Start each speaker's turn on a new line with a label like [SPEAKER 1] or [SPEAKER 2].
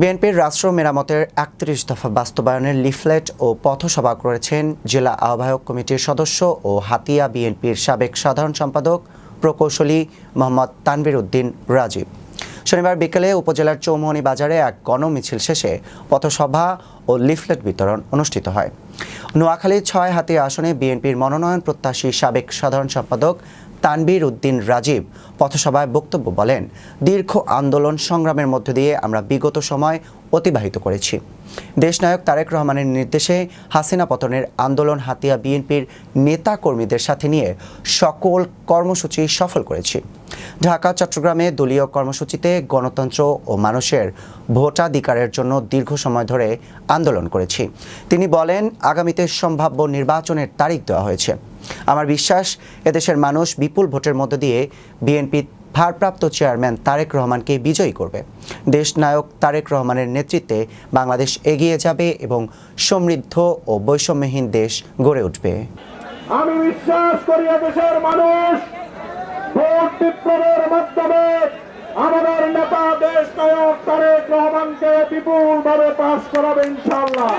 [SPEAKER 1] বিএনপির রাষ্ট্র মেরামতের একত্রিশ দফা বাস্তবায়নের লিফলেট ও পথসভা করেছেন জেলা আহ্বায়ক কমিটির সদস্য ও হাতিয়া বিএনপির সাবেক সাধারণ সম্পাদক প্রকৌশলী মোহাম্মদ তানবির উদ্দিন রাজীব। শনিবার বিকেলে উপজেলার চৌমনি বাজারে এক গণমিছিল শেষে পথসভা ও লিফলেট বিতরণ অনুষ্ঠিত হয়। নোয়াখালী ছয় হাতিয়া আসনে বিএনপির মনোনয়ন প্রত্যাশী সাবেক সাধারণ সম্পাদক তানবির উদ্দিন রাজীব পথসভায় বক্তব্য বলেন, দীর্ঘ আন্দোলন সংগ্রামের মধ্য দিয়ে আমরা বিগত সময় অতিবাহিত করেছি। দেশনায়ক তারেক রহমানের নির্দেশে হাসিনা পতনের আন্দোলন হাতিয়া বিএনপির নেতা কর্মীদের সাথে নিয়ে সকল কর্মসূচি সফল করেছি। ঢাকা, চট্টগ্রামে দলীয় কর্মসূচিতে গণতন্ত্র ও মানুষের ভোটাধিকারের জন্য দীর্ঘ সময় ধরে আন্দোলন করেছি। তিনি বলেন, আগামীতে সম্ভাব্য নির্বাচনের তারিখ দেওয়া হয়েছে। আমার বিশ্বাস, এদেশের মানুষ বিপুল ভোটের মধ্য দিয়ে বিএনপি ভারপ্রাপ্ত চেয়ারম্যান তারেক রহমানকে বিজয়ী করবে। দেশনায়ক তারেক রহমানের নেতৃত্বে বাংলাদেশ এগিয়ে যাবে এবং সমৃদ্ধ ও বৈষম্যহীন দেশ গড়ে উঠবে।
[SPEAKER 2] আমি বিশ্বাস করি দেশের মানুষ ভোট বিপ্লবের মাধ্যমে আমাদের নেতা দেশ নায়ক তারেক রহমানকে বিপুল ভাবে পাশ করাবে ইনশাল্লাহ